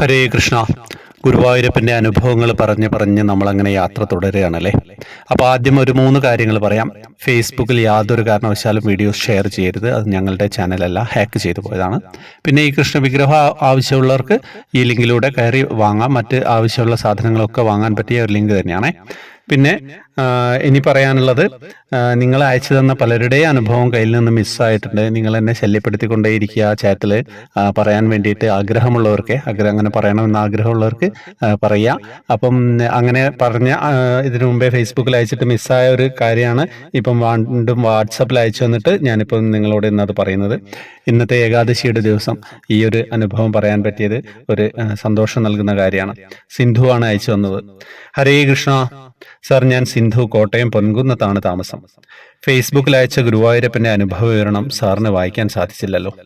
ഹരേ കൃഷ്ണ. ഗുരുവായൂരപ്പന്റെ അനുഭവങ്ങൾ പറഞ്ഞ് പറഞ്ഞ് നമ്മളങ്ങനെ യാത്ര തുടരുകയാണല്ലേ? അപ്പോൾ ആദ്യം ഒരു മൂന്ന് കാര്യങ്ങൾ പറയാം. ഫേസ്ബുക്കിൽ യാതൊരു കാരണവശാലും വീഡിയോ ഷെയർ ചെയ്യരുത്. അത് ഞങ്ങളുടെ ചാനലല്ല ഹാക്ക് ചെയ്തു പോയതാണ്. പിന്നെ ഈ കൃഷ്ണ വിഗ്രഹം ആവശ്യമുള്ളവർക്ക് ഈ ലിങ്കിലൂടെ കയറി വാങ്ങാം. മറ്റ് ആവശ്യമുള്ള സാധനങ്ങളൊക്കെ വാങ്ങാൻ പറ്റിയ ഒരു ലിങ്ക് തന്നെയാണ്. പിന്നെ ഇനി പറയാനുള്ളത് നിങ്ങൾ അയച്ചു തന്ന പലരുടെയും അനുഭവം കയ്യിൽ നിന്ന് മിസ്സായിട്ടുണ്ട്. നിങ്ങൾ എന്നെ ശല്യപ്പെടുത്തിക്കൊണ്ടേയിരിക്കുക ചാറ്റിൽ പറയാൻ വേണ്ടിയിട്ട് ആഗ്രഹമുള്ളവർക്ക് ആഗ്രഹം അങ്ങനെ പറയണമെന്ന് ആഗ്രഹമുള്ളവർക്ക് പറയുക പറയാ. അപ്പം അങ്ങനെ പറഞ്ഞ ഇതിനു മുമ്പേ ഫേസ്ബുക്കിൽ അയച്ചിട്ട് മിസ്സായ ഒരു കാര്യമാണ്. ഇപ്പം വീണ്ടും വാട്സപ്പിൽ അയച്ചു വന്നിട്ട് ഞാനിപ്പം നിങ്ങളോട് ഇന്നത് പറയുന്നത്. ഇന്നത്തെ ഏകാദശിയുടെ ദിവസം ഈ ഒരു അനുഭവം പറയാൻ പറ്റിയത് ഒരു സന്തോഷം നൽകുന്ന കാര്യമാണ്. സിന്ധു ആണ് അയച്ചു വന്നത് ഹരേ കൃഷ്ണ. സാർ ഞാൻ സിന്ധു കോട്ടയം പൊൻകുന്നത്താണ് താമസം. ഫേസ്ബുക്കിൽ അയച്ച ഗുരുവായൂരപ്പന്റെ അനുഭവ വിവരണം സാറിന് വായിക്കാൻ സാധിച്ചില്ലല്ലോ.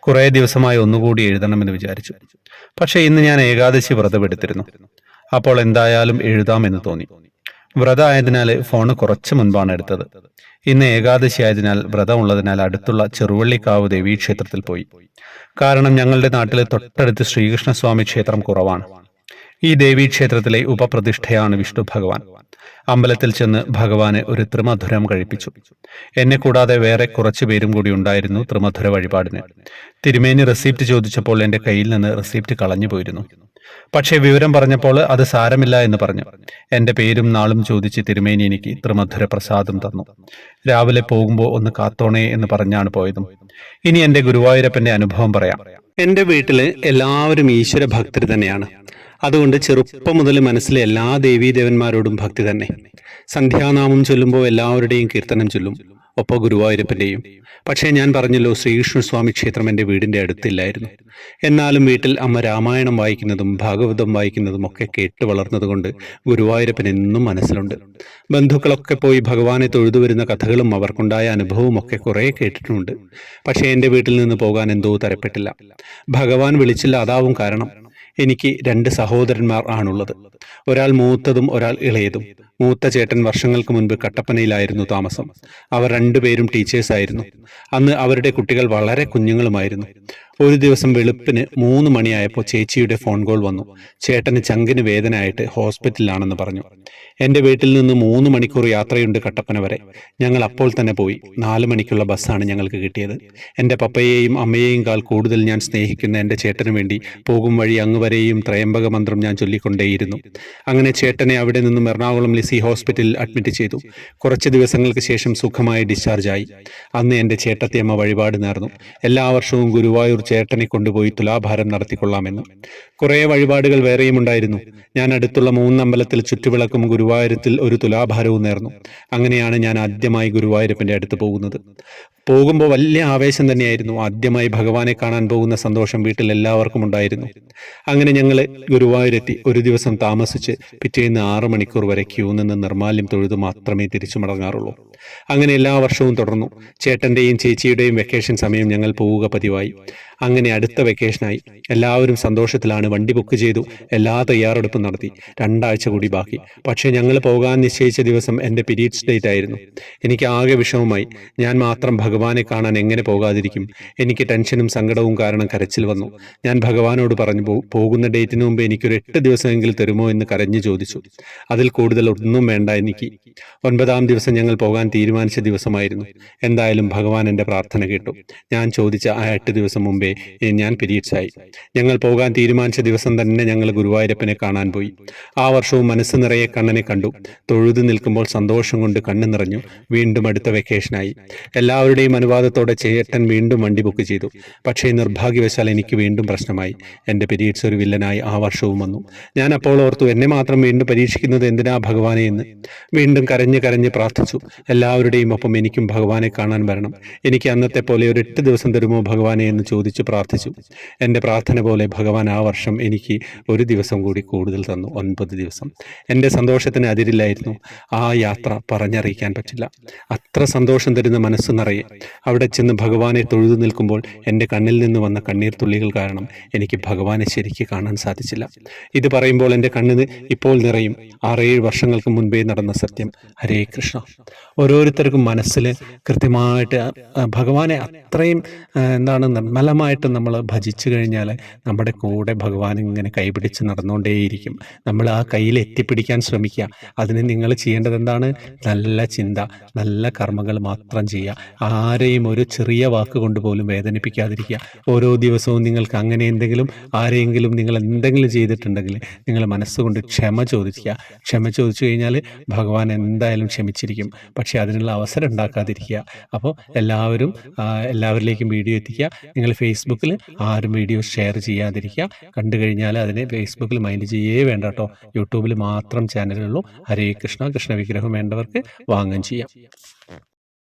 കുറേ ദിവസമായി ഒന്നുകൂടി എഴുതണമെന്ന് വിചാരിച്ചു. പക്ഷേ ഇന്ന് ഞാൻ ഏകാദശി വ്രതമെടുത്തിരുന്നു. അപ്പോൾ എന്തായാലും എഴുതാമെന്ന് തോന്നി. വ്രതം ആയതിനാൽ ഫോണ് കുറച്ച് മുൻപാണ് എടുത്തത്. ഇന്ന് ഏകാദശി ആയതിനാൽ വ്രതം ഉള്ളതിനാൽ അടുത്തുള്ള ചെറുവള്ളിക്കാവ് ദേവീ ക്ഷേത്രത്തിൽ പോയി. കാരണം ഞങ്ങളുടെ നാട്ടിൽ തൊട്ടടുത്ത് ശ്രീകൃഷ്ണസ്വാമി ക്ഷേത്രം കുറവാണ്. ഈ ദേവീ ക്ഷേത്രത്തിലെ ഉപപ്രതിഷ്ഠയാണ് വിഷ്ണു ഭഗവാൻ. അമ്പലത്തിൽ ചെന്ന് ഭഗവാനെ ഒരു ത്രിമധുരം കഴിപ്പിച്ചു. എന്നെ കൂടാതെ വേറെ കുറച്ചു പേരും കൂടി ഉണ്ടായിരുന്നു ത്രിമധുര വഴിപാടിന്. തിരുമേനി റെസിപ്റ്റ് ചോദിച്ചപ്പോൾ എന്റെ കയ്യിൽ നിന്ന് റെസിപ്റ്റ് കളഞ്ഞു പോയിരുന്നു. പക്ഷേ വിവരം പറഞ്ഞപ്പോൾ അത് സാരമില്ല എന്ന് പറഞ്ഞു. എന്റെ പേരും നാളും ചോദിച്ച് തിരുമേനി എനിക്ക് ത്രിമധുര പ്രസാദം തന്നു. രാവിലെ പോകുമ്പോൾ ഒന്ന് കാത്തോണേ എന്ന് പറഞ്ഞാണ് പോയതും. ഇനി എന്റെ ഗുരുവായൂരപ്പന്റെ അനുഭവം പറയാം. എന്റെ വീട്ടിൽ എല്ലാവരും ഈശ്വര ഭക്തർ തന്നെയാണ്. അതുകൊണ്ട് ചെറുപ്പം മുതൽ മനസ്സിലെ എല്ലാ ദേവീദേവന്മാരോടും ഭക്തി തന്നെ. സന്ധ്യാനാമം ചൊല്ലുമ്പോൾ എല്ലാവരുടെയും കീർത്തനം ചൊല്ലും. ഒപ്പം ഗുരുവായൂരപ്പന്റെയും പക്ഷേ ഞാൻ പറഞ്ഞല്ലോ ശ്രീകൃഷ്ണസ്വാമി ക്ഷേത്രം എന്റെ വീടിന്റെ അടുത്തില്ലായിരുന്നു. എന്നാലും വീട്ടിൽ അമ്മ രാമായണം വായിക്കുന്നതും ഭാഗവതം വായിക്കുന്നതും ഒക്കെ കേട്ട് വളർന്നതുകൊണ്ട് ഗുരുവായൂരപ്പൻ എന്നും മനസ്സിലുണ്ട്. ബന്ധുക്കളൊക്കെ പോയി ഭഗവാനെ തൊഴുതു വരുന്ന കഥകളും അവർക്കുണ്ടായ അനുഭവവും ഒക്കെ കുറേ കേട്ടിട്ടുണ്ട്. പക്ഷേ എന്റെ വീട്ടിൽ നിന്ന് പോകാൻ എന്തോ തരപ്പെട്ടില്ല. ഭഗവാൻ വിളിച്ചില്ല അതാവും കാരണം. എനിക്ക് രണ്ട് സഹോദരന്മാർ ആണുള്ളത്. ഒരാൾ മൂത്തതും ഒരാൾ ഇളയതും. മൂത്ത ചേട്ടൻ വർഷങ്ങൾക്ക് മുൻപ് കട്ടപ്പനയിലായിരുന്നു താമസം. അവർ രണ്ടുപേരും ടീച്ചേഴ്സായിരുന്നു. അന്ന് അവരുടെ കുട്ടികൾ വളരെ കുഞ്ഞുങ്ങളുമായിരുന്നു. ഒരു ദിവസം വെളുപ്പിന് മൂന്ന് മണിയായപ്പോൾ ചേച്ചിയുടെ ഫോൺ കോൾ വന്നു. ചേട്ടന് ചങ്കിന് വേദനയായിട്ട് ഹോസ്പിറ്റലിലാണെന്ന് പറഞ്ഞു. എന്റെ വീട്ടിൽ നിന്ന് മൂന്ന് മണിക്കൂർ യാത്രയുണ്ട് കട്ടപ്പന വരെ. ഞങ്ങൾ അപ്പോൾ തന്നെ പോയി. നാല് മണിക്കുള്ള ബസ്സാണ് ഞങ്ങൾക്ക് കിട്ടിയത്. എന്റെ പപ്പയെയും അമ്മയെയും കാൽ കൂടുതൽ ഞാൻ സ്നേഹിക്കുന്ന എന്റെ ചേട്ടന് വേണ്ടി പോകും വഴി അങ്ങ് വരെയും ത്രയംബക മന്ത്രം ഞാൻ ചൊല്ലിക്കൊണ്ടേയിരുന്നു. അങ്ങനെ ചേട്ടനെ അവിടെ നിന്നും എറണാകുളം ലിസി ഹോസ്പിറ്റലിൽ അഡ്മിറ്റ് ചെയ്തു. കുറച്ച് ദിവസങ്ങൾക്ക് ശേഷം സുഖമായി ഡിസ്ചാർജായി. അന്ന് എന്റെ ചേട്ടത്തിയമ്മ വഴിപാട് നേർന്നു. എല്ലാ വർഷവും ഗുരുവായൂർ ചേട്ടനെ കൊണ്ടുപോയി തുലാഭാരം നടത്തിക്കൊള്ളാമെന്ന്. കുറേ വഴിപാടുകൾ വേറെയും ഉണ്ടായിരുന്നു. ഞാൻ അടുത്തുള്ള മൂന്നമ്പലത്തിൽ ചുറ്റുവിളക്കും ഗുരുവായൂരത്തിൽ ഒരു തുലാഭാരവും നേർന്നു. അങ്ങനെയാണ് ഞാൻ ആദ്യമായി ഗുരുവായൂരപ്പന്റെ അടുത്ത് പോകുന്നത്. പോകുമ്പോൾ വലിയ ആവേശം തന്നെയായിരുന്നു. ആദ്യമായി ഭഗവാനെ കാണാൻ പോകുന്ന സന്തോഷം വീട്ടിൽ എല്ലാവർക്കും ഉണ്ടായിരുന്നു. അങ്ങനെ ഞങ്ങൾ ഗുരുവായൂരെത്തി. ഒരു ദിവസം താമസിച്ച് പിറ്റേന്ന് ആറു മണിക്കൂർ വരെ ക്യൂ നിന്ന് നിർമാല്യം തൊഴുതു മാത്രമേ തിരിച്ചു മടങ്ങാറുള്ളൂ. അങ്ങനെ എല്ലാ വർഷവും തുടർന്നു. ചേട്ടന്റെയും ചേച്ചിയുടെയും വെക്കേഷൻ സമയം ഞങ്ങൾ പോവുക പതിവായി. അങ്ങനെ അടുത്ത വെക്കേഷനായി എല്ലാവരും സന്തോഷത്തിലാണ്. വണ്ടി ബുക്ക് ചെയ്തു. എല്ലാ തയ്യാറെടുപ്പും നടത്തി. രണ്ടാഴ്ച കൂടി ബാക്കി. പക്ഷേ ഞങ്ങൾ പോകാൻ നിശ്ചയിച്ച ദിവസം എന്റെ പിരീഡ്സ് ഡേറ്റ് ആയിരുന്നു. എനിക്ക് ആകെ വിഷമമായി. ഞാൻ മാത്രം ഭഗവാനെ കാണാൻ എങ്ങനെ പോകാതിരിക്കും? എനിക്ക് ടെൻഷനും സങ്കടവും കാരണം കരച്ചിൽ വന്നു. ഞാൻ ഭഗവാനോട് പറഞ്ഞു പോകുന്ന ഡേറ്റിന് മുമ്പ് എനിക്കൊരു എട്ട് ദിവസമെങ്കിലും തരുമോ എന്ന് കരഞ്ഞു ചോദിച്ചു. അതിൽ കൂടുതൽ ഒന്നും വേണ്ട എനിക്ക്. ഒൻപതാം ദിവസം ഞങ്ങൾ പോകാൻ തീരുമാനിച്ച ദിവസമായിരുന്നു. എന്തായാലും ഭഗവാൻ എന്റെ പ്രാർത്ഥന കേട്ടു. ഞാൻ ചോദിച്ച ആ എട്ട് ദിവസം മുമ്പേ ഞാൻ പിരീഡ്സായി. ഞങ്ങൾ പോകാൻ തീരുമാനിച്ച ദിവസം തന്നെ ഞങ്ങൾ ഗുരുവായൂരപ്പനെ കാണാൻ പോയി. ആ വർഷവും മനസ്സ് നിറയെ കണ്ണനെ കണ്ടു. തൊഴുതു നിൽക്കുമ്പോൾ സന്തോഷം കൊണ്ട് കണ്ണു നിറഞ്ഞു. വീണ്ടും അടുത്ത വെക്കേഷനായി. എല്ലാവരുടെയും അനുവാദത്തോടെ ചേട്ടൻ വീണ്ടും വണ്ടി ബുക്ക് ചെയ്തു. പക്ഷേ നിർഭാഗ്യവശാൽ എനിക്ക് വീണ്ടും പ്രശ്നമായി. എന്റെ പിരീഡ്സ് ഒരു വില്ലനായി ആ വർഷവും വന്നു. ഞാൻ അപ്പോൾ ഓർത്തു എന്നെ മാത്രം വീണ്ടും പരീക്ഷിക്കുന്നത് എന്തിനാ ഭഗവാനെ എന്ന്? വീണ്ടും കരഞ്ഞ് കരഞ്ഞ് പ്രാർത്ഥിച്ചു. എല്ലാവരുടെയും ഒപ്പം എനിക്കും ഭഗവാനെ കാണാൻ വരണം. എനിക്ക് അന്നത്തെ പോലെ ഒരു എട്ട് ദിവസം തരുമോ ഭഗവാനെ എന്ന് ചോദിച്ചു. പ്രാർത്ഥിച്ചു എന്റെ പ്രാർത്ഥന പോലെ ഭഗവാൻ ആ വർഷം എനിക്ക് ഒരു ദിവസം കൂടി കൂടുതൽ തന്നു ഒൻപത് ദിവസം. എന്റെ സന്തോഷത്തിന് അതിരില്ലായിരുന്നു. ആ യാത്ര പറഞ്ഞറിയിക്കാൻ പറ്റില്ല. അത്ര സന്തോഷം തരുന്ന മനസ്സ് നിറയെ. അവിടെ ചെന്ന് ഭഗവാനെ തൊഴുതു നിൽക്കുമ്പോൾ എന്റെ കണ്ണിൽ നിന്ന് വന്ന കണ്ണീർ തുള്ളികൾ കാരണം എനിക്ക് ഭഗവാനെ ശരിക്ക് കാണാൻ സാധിച്ചില്ല. ഇത് പറയുമ്പോൾ എന്റെ കണ്ണിന് ഇപ്പോൾ നിറയും. ആറേഴ് വർഷങ്ങൾക്ക് മുൻപേ നടന്ന സത്യം. ഹരേ കൃഷ്ണ. ഓരോ ഓരോരുത്തർക്കും മനസ്സിൽ കൃത്യമായിട്ട് ഭഗവാനെ അത്രയും എന്താണ് എന്താണ് നിർമ്മലമായിട്ട് നമ്മൾ ഭജിച്ചു കഴിഞ്ഞാൽ നമ്മുടെ കൂടെ ഭഗവാൻ ഇങ്ങനെ കൈപിടിച്ച് നടന്നുകൊണ്ടേയിരിക്കും. നമ്മൾ ആ കയ്യിൽ എത്തിപ്പിടിക്കാൻ ശ്രമിക്കുക. അതിന് നിങ്ങൾ ചെയ്യേണ്ടത് എന്താണ്? നല്ല ചിന്ത നല്ല കർമ്മങ്ങൾ മാത്രം ചെയ്യുക. ആരെയും ഒരു ചെറിയ വാക്ക് കൊണ്ട് പോലും വേദനിപ്പിക്കാതിരിക്കുക. ഓരോ ദിവസവും നിങ്ങൾക്ക് അങ്ങനെ എന്തെങ്കിലും ആരെയെങ്കിലും നിങ്ങൾ എന്തെങ്കിലും ചെയ്തിട്ടുണ്ടെങ്കിൽ നിങ്ങൾ മനസ്സുകൊണ്ട് ക്ഷമ ചോദിക്കുക. ക്ഷമ ചോദിച്ചു കഴിഞ്ഞാൽ ഭഗവാൻ എന്തായാലും ക്ഷമിച്ചിരിക്കും. പക്ഷേ അതിനുള്ള അവസരം ഉണ്ടാക്കാതിരിക്കുക. അപ്പോൾ എല്ലാവരും എല്ലാവരിലേക്കും വീഡിയോ എത്തിക്കുക. നിങ്ങൾ ഫേസ്ബുക്കിൽ ആരും വീഡിയോ ഷെയർ ചെയ്യാതിരിക്കുക. കണ്ടു കഴിഞ്ഞാൽ അതിനെ ഫേസ്ബുക്കിൽ മൈൻഡ് ചെയ്യേ വേണ്ട കേട്ടോ. യൂട്യൂബിൽ മാത്രം ചാനലുള്ളൂ ഹരേ കൃഷ്ണ കൃഷ്ണ വിഗ്രഹം വേണ്ടവർക്ക് വാങ്ങുകയും ചെയ്യാം.